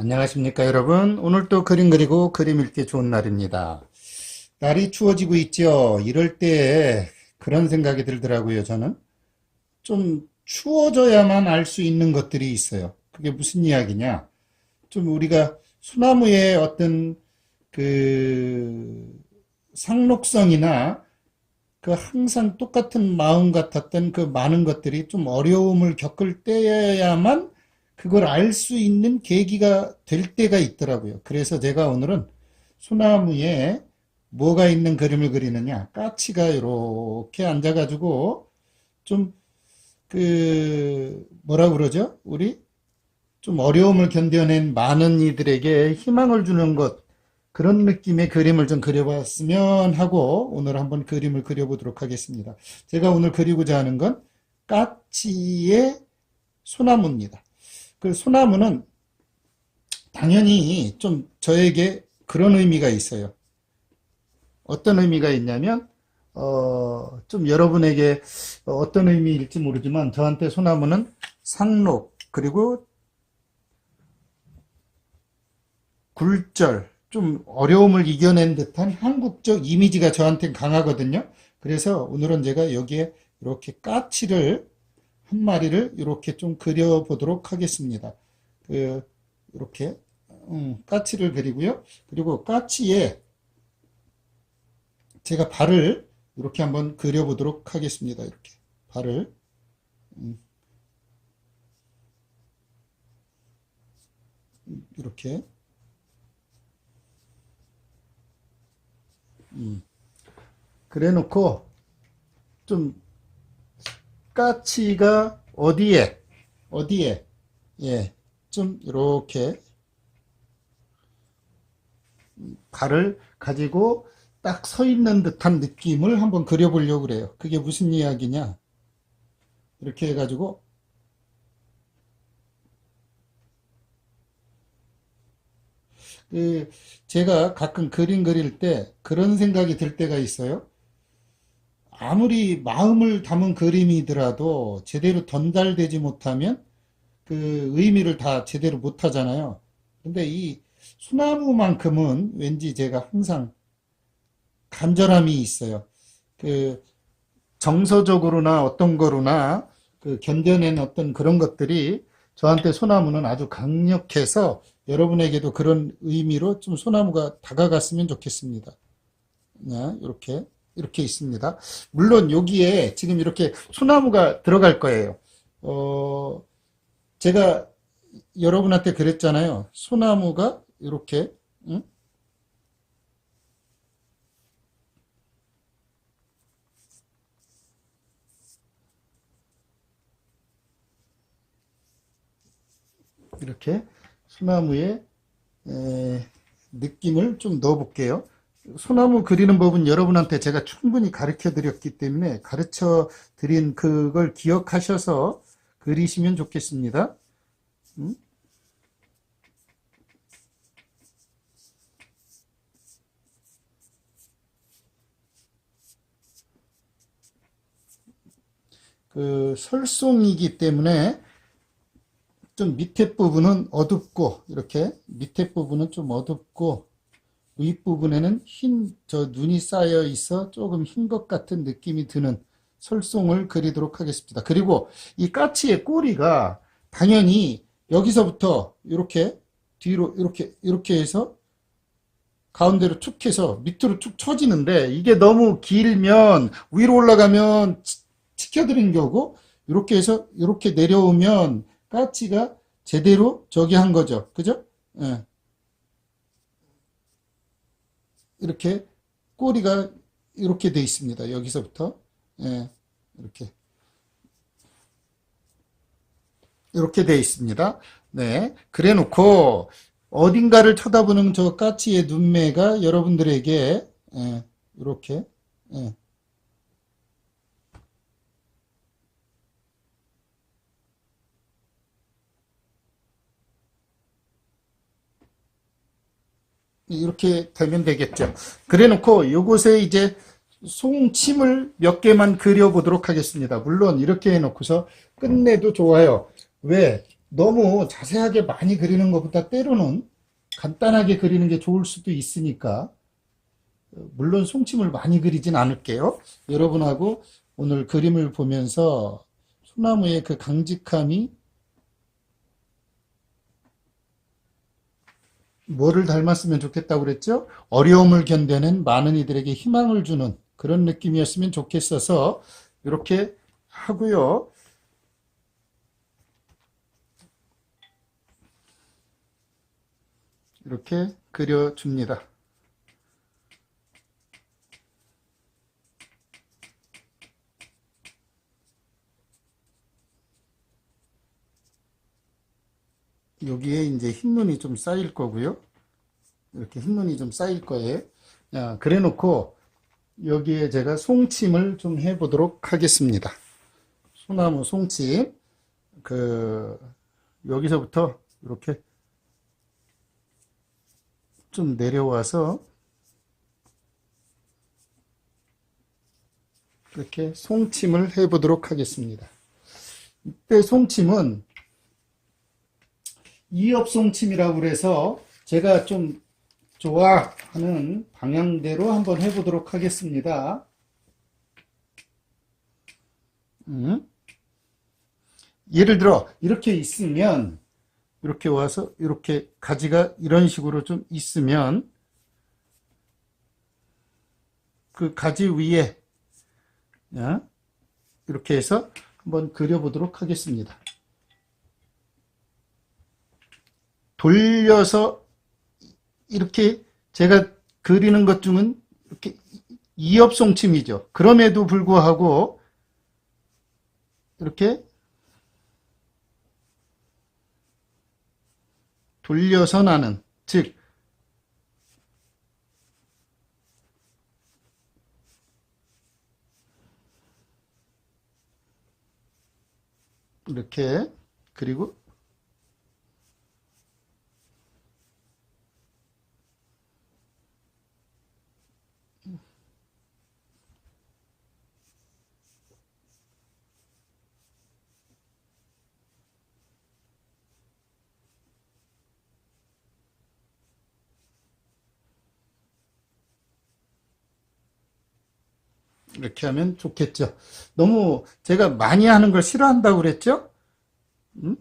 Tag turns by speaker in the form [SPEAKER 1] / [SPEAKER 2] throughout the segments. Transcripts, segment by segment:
[SPEAKER 1] 안녕하십니까 여러분. 오늘 또 그림 그리고 그림 읽기 좋은 날입니다. 날이 추워지고 있죠? 이럴 때 그런 생각이 들더라고요 저는. 좀 추워져야만 알 수 있는 것들이 있어요. 그게 무슨 이야기냐? 좀 우리가 소나무의 어떤 그 상록성이나 그 항상 똑같은 마음 같았던 그 많은 것들이 좀 어려움을 겪을 때야만 그걸 알 수 있는 계기가 될 때가 있더라고요. 그래서 제가 오늘은 소나무에 뭐가 있는 그림을 그리느냐. 까치가 이렇게 앉아가지고 좀 그 뭐라 그러죠? 우리 좀 어려움을 견뎌낸 많은 이들에게 희망을 주는 것 그런 느낌의 그림을 좀 그려봤으면 하고 오늘 한번 그림을 그려보도록 하겠습니다. 제가 오늘 그리고자 하는 건 까치의 소나무입니다. 그 소나무는 당연히 좀 저에게 그런 의미가 있어요. 어떤 의미가 있냐면, 어, 좀 여러분에게 어떤 의미일지 모르지만 저한테 소나무는 상록, 그리고 굴절, 좀 어려움을 이겨낸 듯한 한국적 이미지가 저한테 강하거든요. 그래서 오늘은 제가 여기에 이렇게 까치를 한 마리를 이렇게 좀 그려보도록 하겠습니다. 그, 이렇게, 음, 까치를 그리고요. 그리고 까치에 제가 발을 이렇게 한번 그려보도록 하겠습니다. 이렇게. 발을. 음, 이렇게. 음, 그래 놓고 좀 까치가 어디에, 어디에, 예, 좀 이렇게 발을 가지고 딱 서 있는 듯한 느낌을 한번 그려보려고 그래요. 그게 무슨 이야기냐? 이렇게 해가지고 그 제가 가끔 그림 그릴 때 그런 생각이 들 때가 있어요. 아무리 마음을 담은 그림이더라도 제대로 전달되지 못하면 그 의미를 다 제대로 못 하잖아요. 근데 이 소나무만큼은 왠지 제가 항상 간절함이 있어요. 그 정서적으로나 어떤 거로나 그 견뎌낸 어떤 그런 것들이 저한테 소나무는 아주 강력해서 여러분에게도 그런 의미로 좀 소나무가 다가갔으면 좋겠습니다. 네, 이렇게. 이렇게 있습니다. 물론 여기에 지금 이렇게 소나무가 들어갈 거예요. 어, 제가 여러분한테 그랬잖아요. 소나무가 이렇게, 응? 이렇게 소나무의 에, 느낌을 좀 넣어 볼게요. 소나무 그리는 법은 여러분한테 제가 충분히 가르쳐 드렸기 때문에 가르쳐 드린 그걸 기억하셔서 그리시면 좋겠습니다. 음? 그 설송이기 때문에 좀 밑에 부분은 어둡고 이렇게 밑에 부분은 좀 어둡고 윗부분에는 흰, 저 눈이 쌓여 있어 조금 흰 것 같은 느낌이 드는 설송을 그리도록 하겠습니다. 그리고 이 까치의 꼬리가 당연히 여기서부터 이렇게 뒤로 이렇게 이렇게 해서 가운데로 툭 해서 밑으로 쭉 쳐지는데 이게 너무 길면 위로 올라가면 치켜드린 거고 이렇게 해서 이렇게 내려오면 까치가 제대로 저기 한 거죠. 그죠? 예. 이렇게 꼬리가 이렇게 돼 있습니다. 여기서부터 예, 이렇게 이렇게 돼 있습니다. 네, 그래 놓고 어딘가를 쳐다보는 저 까치의 눈매가 여러분들에게 예, 이렇게 예, 이렇게 되면 되겠죠. 그래 놓고 요곳에 이제 송침을 몇 개만 그려보도록 하겠습니다. 물론 이렇게 해놓고서 끝내도 좋아요. 왜? 너무 자세하게 많이 그리는 것보다 때로는 간단하게 그리는 게 좋을 수도 있으니까 어, 물론 송침을 많이 그리진 않을게요. 여러분하고 오늘 그림을 보면서 소나무의 그 강직함이 뭐를 닮았으면 좋겠다고 그랬죠? 어려움을 견뎌낸 많은 이들에게 희망을 주는 그런 느낌이었으면 좋겠어서 이렇게 하고요. 이렇게 그려줍니다. 여기에 이제 흰눈이 좀 쌓일 거고요. 이렇게 흰눈이 좀 쌓일 거예요. 자, 그래 놓고 여기에 제가 송침을 좀 해보도록 하겠습니다. 소나무 송침. 그, 여기서부터 이렇게 좀 내려와서 이렇게 송침을 해보도록 하겠습니다. 이때 송침은 이엽송침이라고 그래서 제가 좀 좋아하는 방향대로 한번 해보도록 하겠습니다. 음. 예를 들어 이렇게 있으면 이렇게 와서 이렇게 가지가 이런 식으로 좀 있으면 그 가지 위에 야, 이렇게 해서 한번 그려보도록 하겠습니다. 돌려서 이렇게 제가 그리는 것 중은 이렇게 이엽송침이죠. 그럼에도 불구하고 이렇게 돌려서 나는 즉 이렇게 그리고 이렇게 하면 좋겠죠. 너무 제가 많이 하는 걸 싫어한다고 그랬죠? 음?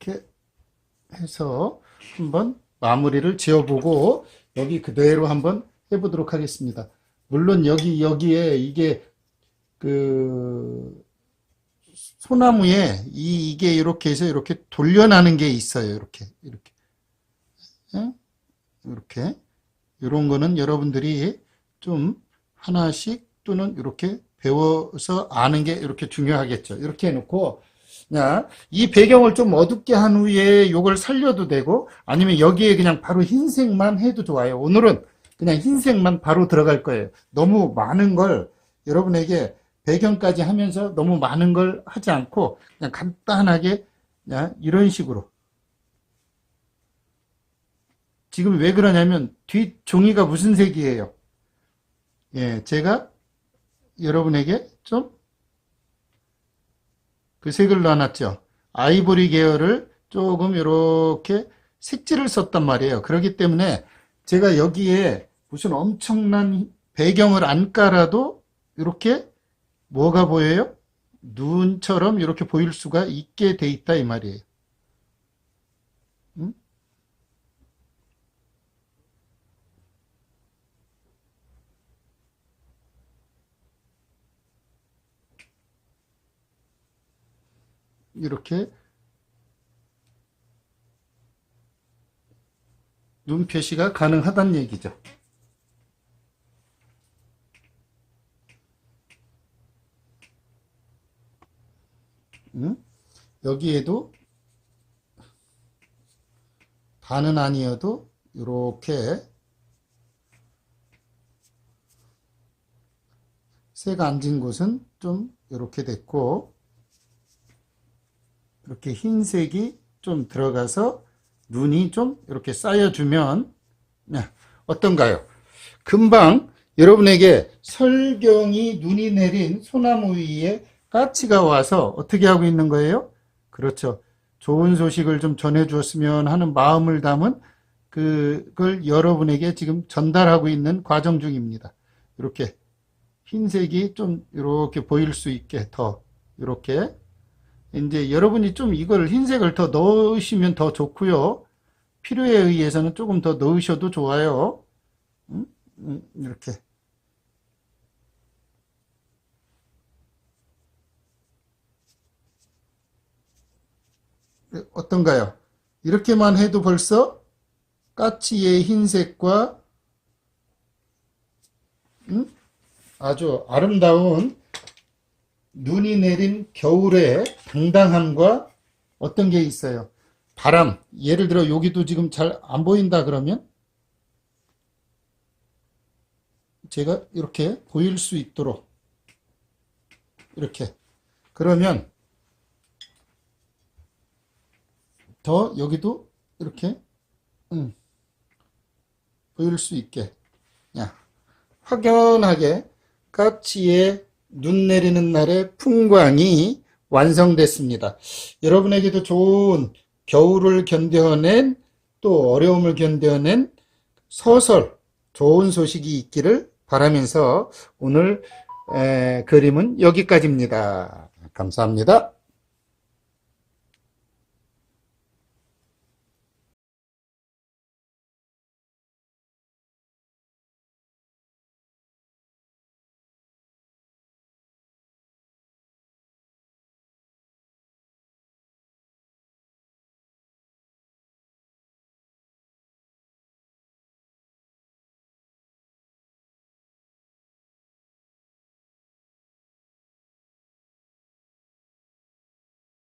[SPEAKER 1] 이렇게 해서 한번 마무리를 지어보고 여기 그대로 한번 해보도록 하겠습니다. 물론 여기 여기에 이게 그 소나무에 이 이게 이렇게 해서 이렇게 돌려나는 게 있어요. 이렇게 이렇게 예? 이렇게 이런 거는 여러분들이 좀 하나씩 또는 이렇게 배워서 아는 게 이렇게 중요하겠죠. 이렇게 해놓고 야, 이 배경을 좀 어둡게 한 후에 이걸 살려도 되고 아니면 여기에 그냥 바로 흰색만 해도 좋아요. 오늘은 그냥 흰색만 바로 들어갈 거예요. 너무 많은 걸 여러분에게 배경까지 하면서 너무 많은 걸 하지 않고 그냥 간단하게 야, 이런 식으로 지금 왜 그러냐면 뒷 종이가 무슨 색이에요? 예, 제가 여러분에게 좀 그 색을 놔놨죠. 아이보리 계열을 조금 이렇게 색지를 썼단 말이에요. 그렇기 때문에 제가 여기에 무슨 엄청난 배경을 안 깔아도 이렇게 뭐가 보여요? 눈처럼 이렇게 보일 수가 있게 돼 있다 이 말이에요. 응? 이렇게 눈 표시가 가능하다는 얘기죠. 여기에도 다는 아니어도 이렇게 새가 앉은 곳은 좀 이렇게 됐고 이렇게 흰색이 좀 들어가서 눈이 좀 이렇게 쌓여주면 네, 어떤가요? 금방 여러분에게 설경이 눈이 내린 소나무 위에 까치가 와서 어떻게 하고 있는 거예요? 그렇죠. 좋은 소식을 좀 전해 주었으면 하는 마음을 담은 그걸 여러분에게 지금 전달하고 있는 과정 중입니다. 이렇게 흰색이 좀 이렇게 보일 수 있게 더 이렇게 이제 여러분이 좀 이걸 흰색을 더 넣으시면 더 좋고요. 필요에 의해서는 조금 더 넣으셔도 좋아요. 음, 음, 이렇게 어떤가요? 이렇게만 해도 벌써 까치의 흰색과 음? 아주 아름다운 눈이 내린 겨울의 당당함과 어떤 게 있어요? 바람. 예를 들어 여기도 지금 잘 안 보인다 그러면 제가 이렇게 보일 수 있도록 이렇게 그러면 더 여기도 이렇게 음, 보일 수 있게 야, 확연하게 까치의 눈 내리는 날의 풍광이 완성됐습니다. 여러분에게도 좋은 겨울을 견뎌낸 또 어려움을 견뎌낸 소설, 좋은 소식이 있기를 바라면서 오늘 에, 그림은 여기까지입니다. 감사합니다.